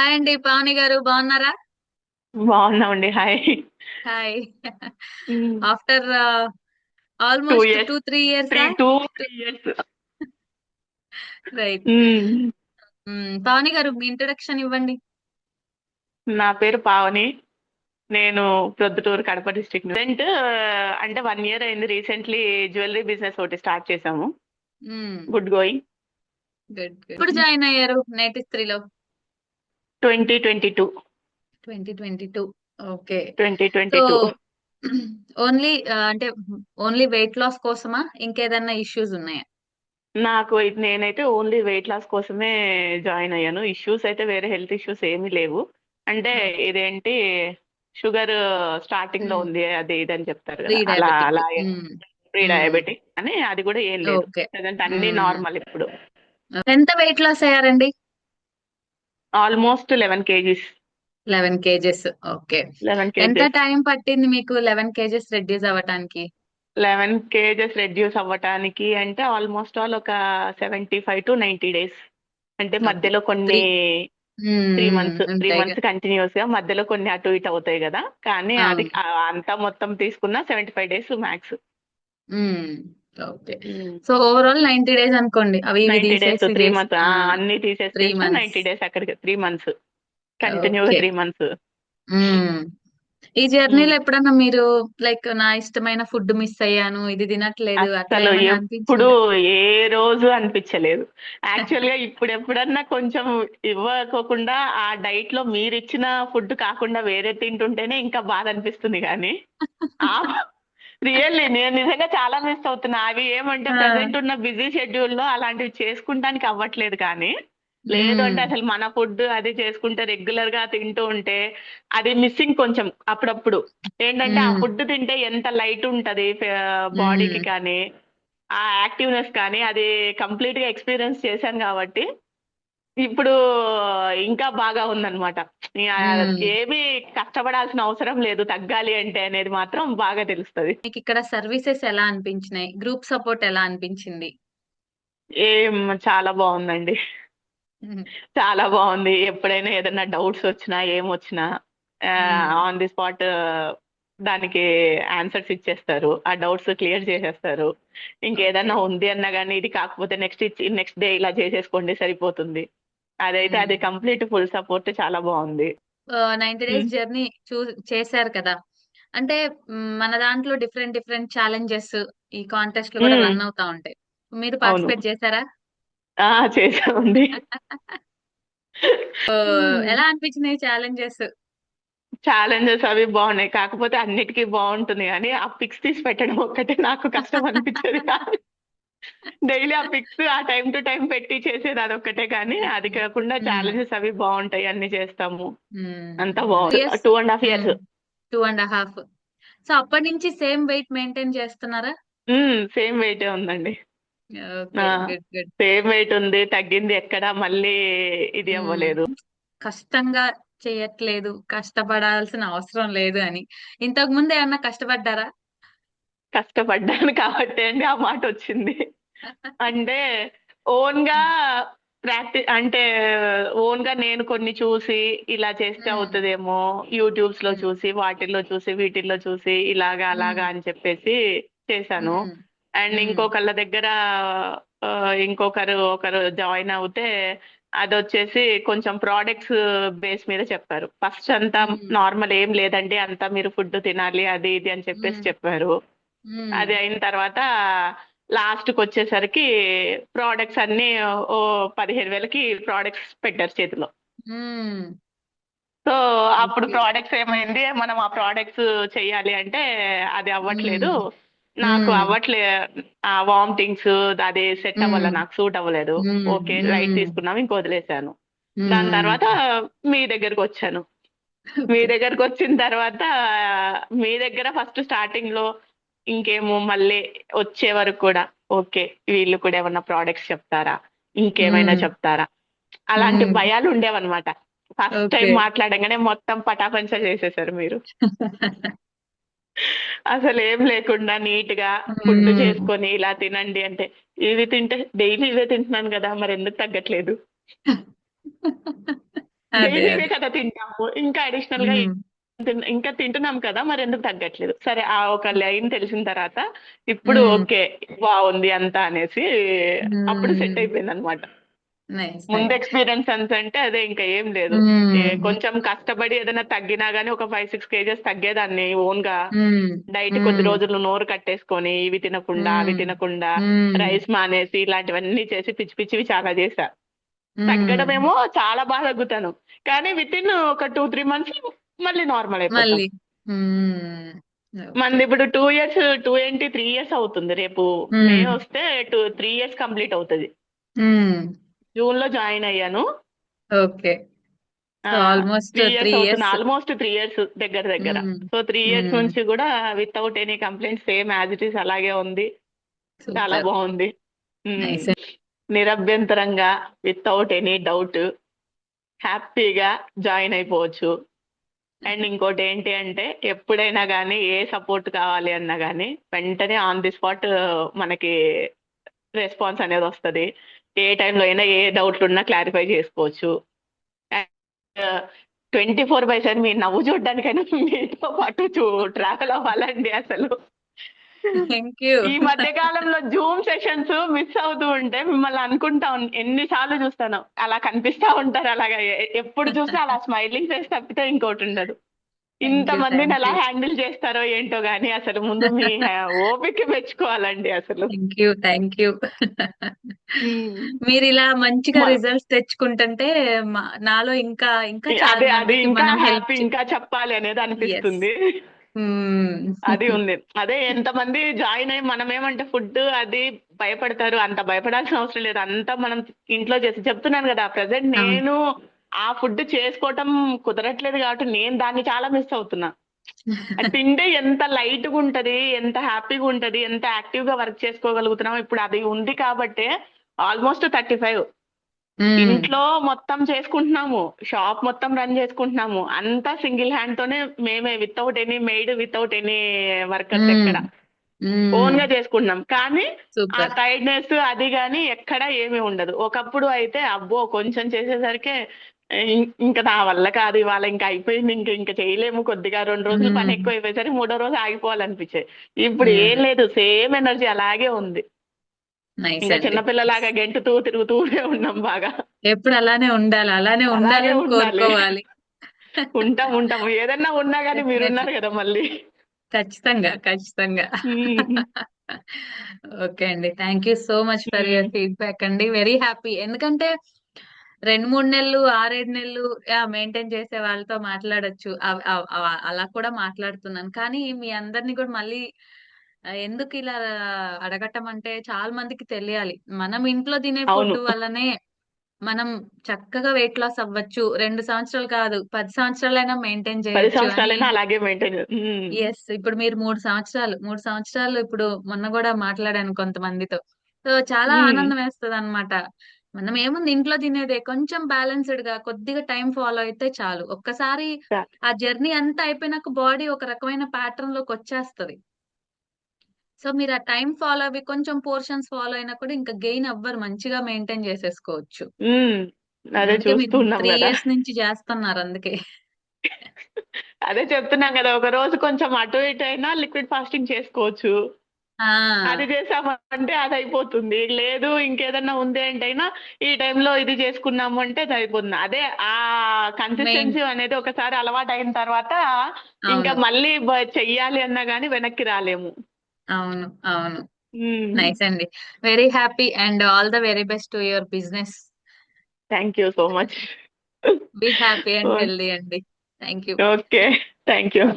Hi అండి పావని గారు బాగున్నారా? బాగున్నామండి hi. Hi. After almost two three years? Two three years. Right. Pavani గారు మీ ఇంట్రొడక్షన్ ఇవ్వండి. నా పేరు పావని. నేను ప్రొద్దుటూరు కడప డిస్ట్రిక్ట్ ప్రజెంట్ అంటే వన్ ఇయర్ అయింది. రీసెంట్లీ జ్యువెలరీ బిజినెస్ ఒకటి స్టార్ట్ చేసాము గుడ్ గోయింగ్ గుడ్ ఇప్పుడు జాయిన్ అయ్యారు నేటి స్త్రీలో? Twenty twenty two. Twenty twenty two. Okay. Twenty twenty two. Only అంటే ఓన్లీ వెయిట్ లాస్ కోసమా? ఇంకేదన్నా ఇష్యూస్ ఉన్నాయా? నాకు నేనైతే ఓన్లీ వెయిట్ లాస్ కోసమే జాయిన్ అయ్యాను. ఇష్యూస్ అయితే వేరే హెల్త్ ఇష్యూస్ ఏమీ లేవు. అంటే ఇదేంటి షుగర్ స్టార్టింగ్లో మ్మ్. ఉంది అది ఇది అని చెప్తారు ప్రీ కదా. అలా అలా డయాబెటిక్ ప్రీ. డయాబెటిక్ అని అది కూడా ఏం లేదు. అన్ని. నార్మల్ ఇప్పుడు. ఎంత వెయిట్ లాస్ అయ్యారండి? Almost eleven kgs. Eleven kgs. Okay. Eleven ఎంత టైం పట్టింది మీకు లెవెన్ కేజెస్ రెడ్యూస్ అవ్వటానికి? లెవెన్ కేజెస్ రెడ్యూస్ అవ్వటానికి అంటే ఆల్మోస్ట్ ఆల్ ఒక seventy five to ninety days. అంటే మధ్యలో కొన్ని త్రీ మంత్స్ త్రీ మంత్స్ కంటిన్యూస్గా మధ్యలో కొన్ని అటు ఇటు అవుతాయి కదా. కానీ అది అంతా మొత్తం తీసుకున్న seventy five days max. Okay. So overall ninety days అనుకోండి. అవి నైన్టీ డేస్ తీసేసి త్రీ మంత్స్ అన్ని మంత్స్ నైన్టీ డేస్ అక్కడికి త్రీ మంత్స్ కంటిన్యూగా ఓకే. త్రీ మంత్స్ ఈ జర్నీలో ఎప్పుడన్నా మీరు లైక్ నా ఇష్టమైన ఫుడ్ మిస్ అయ్యాను ఇది తినట్లేదు అసలు ఎప్పుడు అనిపించిందా? ఏ రోజు అనిపించలేదు. యాక్చువల్గా ఇప్పుడు ఎప్పుడన్నా కొంచెం ఇవ్వకోకుండా ఆ డైట్లో మీరు ఇచ్చిన ఫుడ్ కాకుండా వేరే తింటుంటేనే ఇంకా బాధ అనిపిస్తుంది కానీ. రియల్లీ నేను నిజంగా చాలా మిస్ అవుతున్నా అవి ఏమంటే ప్రజెంట్ ఉన్న బిజీ షెడ్యూల్లో అలాంటివి చేసుకుంటానికి అవ్వట్లేదు కానీ లేదు అంటే. అసలు మన ఫుడ్ అది చేసుకుంటే రెగ్యులర్గా తింటూ ఉంటే అది మిస్సింగ్ కొంచెం అప్పుడప్పుడు ఏంటంటే ఆ. ఫుడ్ తింటే ఎంత లైట్ ఉంటది బాడీకి. కానీ ఆ యాక్టివ్నెస్ కానీ అది కంప్లీట్గా ఎక్స్పీరియన్స్ చేశాను కాబట్టి ఇప్పుడు ఇంకా బాగా ఉందన్నమాట. ఏమీ కష్టపడాల్సిన అవసరం లేదు. తగ్గాలి అంటే అనేది మాత్రం బాగా తెలుస్తది. మీకు ఇక్కడ సర్వీసెస్ ఎలా అనిపించినాయి? గ్రూప్ సపోర్ట్ ఎలా అనిపించింది? ఏం చాలా బాగుందండి. చాలా బాగుంది. ఎప్పుడైనా ఏదైనా డౌట్స్ వచ్చినా ఏం వచ్చినా మ్మ్. ఆన్ ది స్పాట్ దానికి ఆన్సర్స్ ఇచ్చేస్తారు. ఆ డౌట్స్ క్లియర్ చేసేస్తారు. ఇంకేదన్నా ఉంది అన్నా కానీ ఇది కాకపోతే నెక్స్ట్ నెక్స్ట్ డే ఇలా చేసేసుకోండి సరిపోతుంది. అదైతే అది కంప్లీట్ ఫుల్ సపోర్ట్ చాలా బాగుంది నైన్టీ డేస్. జర్నీ చూ చేశారు కదా. అంటే మన దాంట్లో డిఫరెంట్ డిఫరెంట్ ఛాలెంజెస్ ఈ కాంటెస్ట్లో కూడా. రన్ అవుతా ఉంటాయి. మీరు పార్టిసిపేట్ చేశారా? సో, ఎలా అనిపించినాయి ఛాలెంజెస్? ఛాలెంజెస్ అవి బాగున్నాయి కాకపోతే అన్నిటికీ బాగుంటుంది కానీ ఆ పిక్స్ తీసి పెట్టడం ఒక్కటే నాకు కష్టం అనిపించేది కాదు. డైలీ ఆ పిక్స్ ఆ టైం టు టైం పెట్టి చేసేది అదొక్కటే కానీ అది కాకుండా ఛాలెంజెస్ అవి బాగుంటాయి అన్ని చేస్తాము. అంతా బాగుంది. Years two and half years two and half so అప్పటి నుంచి సేమ్ వెయిట్ మెయింటైన్ చేస్తున్నారా? సేమ్ వెయిట్ ఉందండి. ఓకే ఆ, గుడ్ గుడ్ సేమ్ వెయిట్ ఉంది. తగ్గింది ఎక్కడ మళ్ళీ ఇది అవ్వలేదు. కష్టంగా చేయట్లేదు. కష్టపడాల్సిన అవసరం లేదు అని. ఇంతకు ముందు ఏమన్నా కష్టపడ్డారా? కష్టపడ్డాను కాబట్టి అండి ఆ మాట వచ్చింది అంటే ఓన్గా ప్రాక్టీస్ అంటే ఓన్గా నేను కొన్ని చూసి ఇలా చేస్తే. అవుతుందేమో యూట్యూబ్స్లో. చూసి వాటిల్లో చూసి వీటిల్లో చూసి ఇలాగా అలాగా అని చెప్పేసి చేశాను. అండ్. ఇంకొకళ్ళ దగ్గర ఇంకొకరు ఒకరు జాయిన్ అవుతే అది వచ్చేసి కొంచెం ప్రోడక్ట్స్ బేస్ మీద చెప్పారు ఫస్ట్ అంతా. నార్మల్ ఏం లేదండి అంతా మీరు ఫుడ్ తినాలి అది ఇది అని చెప్పేసి. చెప్పారు అది అయిన తర్వాత లాస్ట్కి వచ్చేసరికి ప్రోడక్ట్స్ అన్ని ఓ పదిహేను వేలకి ప్రోడక్ట్స్ పెట్టారు చేతిలో. సో అప్పుడు ఓకే ప్రోడక్ట్స్ ఏమైంది మనం ఆ ప్రోడక్ట్స్ చెయ్యాలి అంటే అది అవ్వట్లేదు. నాకు మ్మ్. అవ్వట్లే ఆ వామిటింగ్స్ అది సెట్ అవ్వలే. నాకు సూట్ అవ్వలేదు. Okay light. తీసుకున్నాం ఇంక వదిలేశాను దాని. తర్వాత మీ దగ్గరకు వచ్చాను మీ ఓకే దగ్గరకు వచ్చిన తర్వాత మీ దగ్గర ఫస్ట్ స్టార్టింగ్లో ఇంకేమో మళ్ళీ వచ్చే వరకు కూడా ఓకే వీళ్ళు కూడా ఏమన్నా ప్రోడక్ట్స్ చెప్తారా? ఇంకేమైనా. చెప్తారా? అలాంటి. భయాలు ఉండేవన్నమాట. ఫస్ట్ టైం మాట్లాడంగానే మొత్తం పటాపంచ చేసేసారు మీరు. అసలు ఏం లేకుండా నీట్గా ఫుడ్. చేసుకొని ఇలా తినండి అంటే ఇవి తింటే డైలీ ఇవే తింటున్నాను కదా మరి ఎందుకు తగ్గట్లేదు? డైలీవే అదే. కదా తింటాము. ఇంకా అడిషనల్గా ఇంకా తింటున్నాం కదా మరి ఎందుకు తగ్గట్లేదు? సరే ఆ ఒక లైన్ తెలిసిన తర్వాత ఇప్పుడు ఓకే బాగుంది అంతా అనేసి అప్పుడు సెట్ అయిపోయింది అనమాట ముందు నైస్ ఎక్స్పీరియన్స్ అంత అంటే అదే ఇంకా ఏం లేదు. కొంచెం కష్టపడి ఏదైనా తగ్గినా గానీ ఒక ఫైవ్ సిక్స్ కేజెస్ తగ్గేదాన్ని ఓన్గా డైట్ కొద్ది రోజులు నోరు కట్టేసుకొని ఇవి తినకుండా అవి తినకుండా రైస్ మానేసి ఇలాంటివన్నీ చేసి పిచ్చి పిచ్చివి చాలా చేశా. తగ్గడమేమో చాలా బాగా తగ్గుతాను. కానీ విత్ ఇన్ ఒక టూ త్రీ మంత్స్ మళ్ళీ నార్మల్ మళ్ళీ. మనది ఇప్పుడు టూ ఇయర్స్ టూ ఏంటి త్రీ ఇయర్స్ అవుతుంది. రేపు మే వస్తే టూ త్రీ ఇయర్స్ కంప్లీట్ అవుతుంది. జూన్లో జాయిన్ అయ్యాను. Okay. Almost three years almost three years దగ్గర దగ్గర. సో త్రీ ఇయర్స్ నుంచి కూడా without any complaint same as it is అలాగే ఉంది. చాలా బాగుంది. నిరభ్యంతరంగా వితౌట్ ఎనీ డౌట్ హ్యాపీగా జాయిన్ అయిపోవచ్చు. అండ్ ఇంకోటి ఏంటి అంటే ఎప్పుడైనా కానీ ఏ సపోర్ట్ కావాలి అన్నా కానీ వెంటనే ఆన్ ది స్పాట్ మనకి రెస్పాన్స్ అనేది వస్తుంది. ఏ టైంలో అయినా ఏ డౌట్లు ఉన్నా క్లారిఫై చేసుకోవచ్చు. ట్వంటీ ఫోర్ బై సెవెన్ మీ నవ్వు చూడడానికైనా మీతో పాటు చూ ట్రావెల్ అవ్వాలండి అసలు. థ్యాంక్ యూ ఈ మధ్య కాలంలో జూమ్ సెషన్స్ మిస్ అవుతూ ఉంటే మిమ్మల్ని అనుకుంటా ఉన్- ఎన్నిసార్లు చూస్తాను. అలా కనిపిస్తా ఉంటారు అలాగా. ఎప్పుడు చూసినా అలా స్మైలింగ్ ఫేస్ తప్పితే ఇంకోటి ఉండదు. ఇంత మందిని ఎలా హ్యాండిల్ చేస్తారో ఏంటో గానీ అసలు ముందు మీ ఓపిక మెచ్చుకోవాలండి అసలు. Thank you thank you. మీరు ఇలా మంచిగా రిజల్ట్స్ తెచ్చుకుంటుంటే నాలో ఇంకా ఇంకా చాలా అదే అది ఇంకా హ్యాపీ చెప్పాలి అనేది ఎస్ అది ఉంది. అదే ఎంతమంది జాయిన్ అయ్యి మనం ఏమంటే ఫుడ్ అది భయపడతారు అంత భయపడాల్సిన అవసరం లేదు. అంతా మనం ఇంట్లో చేసి చెప్తున్నాను కదా ప్రజెంట్ నేను ఆ ఫుడ్ చేసుకోవటం కుదరట్లేదు కాబట్టి నేను దాన్ని చాలా మిస్ అవుతున్నా. తింటే ఎంత లైట్గా ఉంటది ఎంత హ్యాపీగా ఉంటది ఎంత యాక్టివ్గా వర్క్ చేసుకోగలుగుతున్నాం ఇప్పుడు అది ఉంది కాబట్టి ఆల్మోస్ట్ థర్టీ ఫైవ్. ఇంట్లో మొత్తం చేసుకుంటున్నాము. షాప్ మొత్తం రన్ చేసుకుంటున్నాము. అంతా సింగిల్ హ్యాండ్ తోనే మేమే without any maid without any workers ఎక్కడ. ఓన్గా చేసుకుంటున్నాం. కానీ ఆ టైర్డ్నెస్ అది గాని ఎక్కడ ఏమీ ఉండదు. ఒకప్పుడు అయితే అబ్బో కొంచెం చేసేసరికి ఇంకా నా వల్ల కాదు ఇవాళ ఇంకా అయిపోయింది ఇంకా ఇంకా చేయలేము. కొద్దిగా రెండు రోజులు పని. ఎక్కువ అయిపోయేసరికి మూడో రోజు ఆగిపోవాలనిపించేది. ఇప్పుడు ఏం. లేదు సేమ్ ఎనర్జీ అలాగే ఉంది. ఇంకా చిన్నపిల్లలాగా గెంటుతూ తిరుగుతూనే ఉన్నాం బాగా. ఎప్పుడు అలానే ఉండాలి అలానే ఉండాలి కోరుకోవాలి. ఉంటాం ఉంటాం. ఏదన్నా ఉన్నా కానీ. మీరున్నారు కదా మళ్ళీ. ఖచ్చితంగా ఖచ్చితంగా. ఓకే అండి. Thank you so much for your. Feedback అండి. వెరీ హ్యాపీ ఎందుకంటే రెండు మూడు నెలలు ఆరేడు నెలలు మెయింటైన్ చేసే వాళ్ళతో మాట్లాడొచ్చు. అలా కూడా మాట్లాడుతున్నాను. కానీ మీ అందరినీ కూడా మళ్ళీ ఎందుకు ఇలా అడగటం అంటే చాలా మందికి తెలియాలి. మనం ఇంట్లో తినే ఫుడ్ వల్లనే మనం చక్కగా వెయిట్ లాస్ అవ్వచ్చు. రెండు సంవత్సరాలు కాదు పది సంవత్సరాలైనా మెయింటైన్ పది చేయొచ్చు అని. సంవత్సరాలైనా అలాగే మెయింటైన్ ఎస్ ఇప్పుడు మీరు మూడు సంవత్సరాలు మూడు సంవత్సరాలు ఇప్పుడు మొన్న కూడా మాట్లాడాను కొంతమందితో. సో చాలా ఆనందం వేస్తుంది అనమాట మనం ఏముంది ఇంట్లో తినేదే కొంచెం బ్యాలెన్స్డ్గా కొద్దిగా టైం ఫాలో అయితే చాలు. ఒక్కసారి ఆ జర్నీ అంతా అయిపోయినాక బాడీ ఒక రకమైన ప్యాటర్న్లోకి వచ్చేస్తది. సో మీరు ఆ టైం ఫాలో అవి కొంచెం పోర్షన్స్ ఫాలో అయినా కూడా ఇంకా గెయిన్ అవ్వరు మంచిగా మెయింటైన్ చేసేసుకోవచ్చు. అదే చూస్తున్నాం త్రీ ఇయర్స్ నుంచి చేస్తున్నారు అందుకే. అదే చెప్తున్నాం కదా ఒక రోజు కొంచెం అటు ఇటు అయినా లిక్విడ్ ఫాస్టింగ్ చేసుకోవచ్చు. అది చేసామంటే అది అయిపోతుంది. లేదు ఇంకేదన్నా ఉంది అంటే అయినా ఈ టైంలో ఇది చేసుకున్నాము అంటే అది అయిపోతుంది. అదే ఆ కన్సిస్టెన్సీ అనేది ఒకసారి అలవాటు అయిన తర్వాత ఇంకా మళ్ళీ చెయ్యాలి అన్నా గానీ వెనక్కి రాలేము. అవును అవును. నైస్ అండి. Very happy and all the very best to your business. Thank you so much. Be happy and healthy అండి. Thank you. Okay. Thank you.